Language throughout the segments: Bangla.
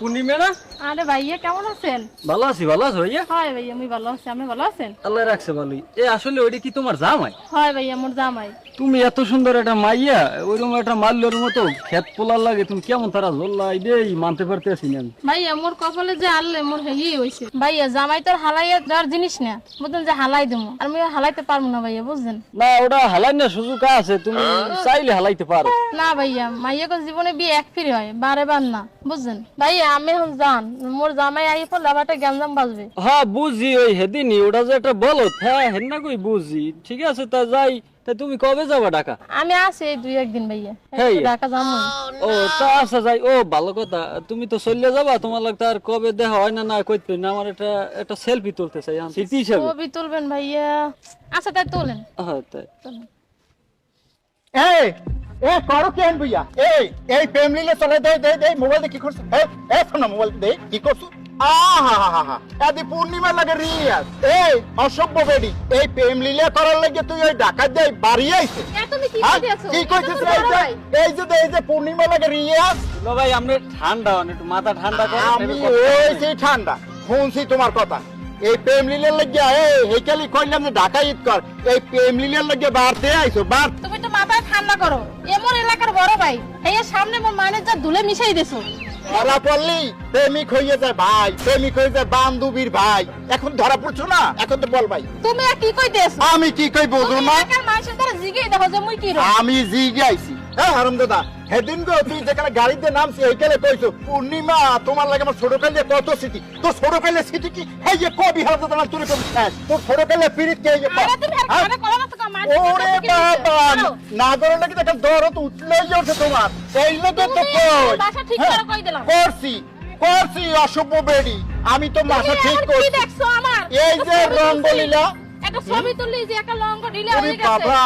পূর্ণিমা না? আরে ভাইয়া কেমন আছেন? ভালো আছি ভালো আছো ভাইয়া? হয় ভাইয়া আমি ভালো আছি আপনি ভালো আছেন? আল্লাহ রাখছে ভালোই। এ আসলে ওইটা কি তোমার জামাই? হয় ভাইয়া মোর জামাই। তুমি এত সুন্দর একটা মাইয়া ওইরকম একটা মাল্যর মতো খেত পোলার লাগে তুমি কেমন তারা জল্লাই দেই মানতে পারতেছি না ভাইয়া মোর কপালে যে আনলে মোর হেই হইছে। ভাইয়া জামাই তোর হালাইয়া দেওয়ার জিনিস না। বুঝলেন যে হালাই দেবো। আর আমি হালাইতে পারব না ভাইয়া বুঝলেন? না ওটা হালাই না সুযোগ আছে তুমি চাইলে হালাইতে পারো। না ভাইয়া মাইয়াকে জীবনে বিয়ে এক ফিরে হয় বারে বার না বুঝছেন ভাইয়া আমি এখন জান মোর জামাই আই পড়লে আবার একটা গ্যাঞ্জাম বাজবে। হ্যাঁ বুঝি ওই হেদিনই ওটা যে একটা বলো হ্যাঁ হেন না কই বুঝি ঠিক আছে তা যাই তা তুমি কবে যাবা ঢাকা? আমি আছি এই দুই একদিন ভাইয়া। ঢাকা যাব ও তা আচ্ছা যাই ও ভালো কথা তুমি তো চলে যাবা তোমার লাগতে আর কবে দেখা হয় না না কইতে না আমার একটা একটা সেলফি তুলতে চাই আমি স্মৃতি হিসাবে। ছবি তুলবেন ভাইয়া। আচ্ছা তাই তোলেন। হ্যাঁ তাই। এই! এ করো কেন ভইয়া এই এই ফ্যামিলি চলে দে দে দে মোবাইল কি করছ এ এ মোবাইল দে কি করছ? আহা হা হা হা। আদি পূর্ণিমা লাগে রিয়াজ এই অসভ্য বেডি এই করার লাগে তুই ওই ডাকাত দেই বাড়ি আইছে। কি হ্যাঁ? কইছিস এই যে এই যে পূর্ণিমা লাগে রিয়াজ লো ভাই আপনি ঠান্ডা একটু মাথা ঠান্ডা আমি ওই। সেই ঠান্ডা শুনছি তোমার কথা। এই প্রেমলিলের লাগিয়া এই হেকালি কইলাম যে ঢাকা ঈদ কর। এই প্রেমলিলের লাগিয়া বাড়তে আইছো বার তুমি তো মাথায় ঠান্ডা করো। এমন এলাকার বড় ভাই। এই সামনে মোর মানের যা ধুলে মিশাই দেছো। ধরা পড়লি? প্রেমিক হয়ে যায় ভাই প্রেমিক হয়ে যায় বান্ধবীর ভাই। এখন ধরা পড়ছো না? এখন তো বল ভাই। তুমি কি কইতেছো আমি কি কই তুমি না এলাকার মানুষের দ্বারা জিগে দেখো যে মুই কি রো আমি জিগে আইছি। হ্যাঁ হারাম দাদা। সেদিন গো তুই যেখানে গাড়িতে নামছি এইখানে কইছো পূর্ণিমা তোমার লাগে আমার ছোট কালে কত স্মৃতি? তোর ছোট কালে স্মৃতি কি? এই যে কবি হারাম দাদা তুই কবি তোর ছোট কালে পিরিত কে এই যে আরে তুমি আর হ্যাঁ? কথা কলা না তো মানুষের ওরে বাবা না করে নাকি একটা দরদ উঠলেই ওঠে তোমার। এই লোকে তো কই? বাসা ঠিক হ্যাঁ, করে কই দিলাম। করছি করছি অসভ্য বেড়ি। আমি তো মাথা ঠিক করছি। এই যে রঙ্গলীলা। একটা ছবি তুললি যে একটা বাবা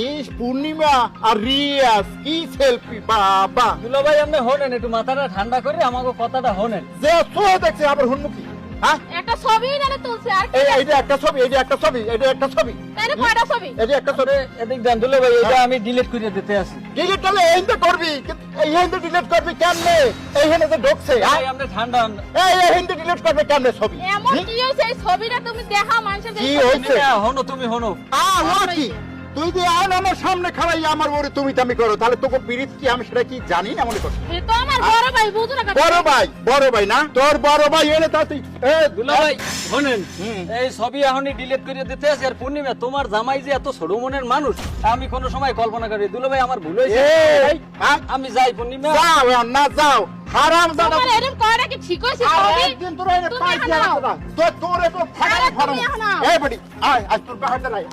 ইস পূর্ণিমা আর রিয়াজ কি সেলফি বাবা। দুলা ভাই আপনি হনেন একটু মাথাটা ঠান্ডা করে আমাকে কথাটা হনেন। যে সোয়ে দেখছে আবার হুনমুখী হ্যাঁ? একটা ছবি তুলছে আর এই এইটা একটা ছবি এইটা একটা ছবি এইটা একটা ছবি। তাইলে কয়টা ছবি? এইটা একটা ছবি। এদিক দেন দুলা ভাই এটা আমি ডিলিট করে দিতে আসি। ডিলিট করলে এইটা করবি কিন্তু এই হিন্দু ডিলিট করবি কেমনে? এইখানে তো ঢুকছে হ্যাঁ? ভাই আপনি ঠান্ডা এই এই হিন্দু ডিলিট করবে কেমনে ছবি? এমন হুম? কি হয়েছে? এই ছবিটা তুমি দেখা মানুষের কি দেখে- হনো তুমি হনো। আ কি? তুই যে আন আমার সামনে খাড়াই আমার ওরে তুমি তামি করো তাহলে তোকে পিরিত কি আমি সেটা কি জানি? না মনে করছি এ তো আমার বড় ভাই বুঝো না বড় ভাই বড় ভাই না? তোর বড় ভাই এলে তা তুই এ দুলা ভাই শোনেন হুম। এই ছবি এখনই ডিলিট করে দিতে আছে আর পূর্ণিমা তোমার জামাই যে এত ছোট মনের মানুষ আমি কোনো সময় কল্পনা করি দুলা ভাই আমার ভুল হয়েছে। হ্যাঁ? আমি যাই পূর্ণিমা। যাও না যাও। হারাম দাদা তোমার এরকম কয়টা কি ঠিক আর একদিন তোর এনে না। তোর এত এখন নাও। এই বডি আয় আজ তোর বাহার দাঁড়াই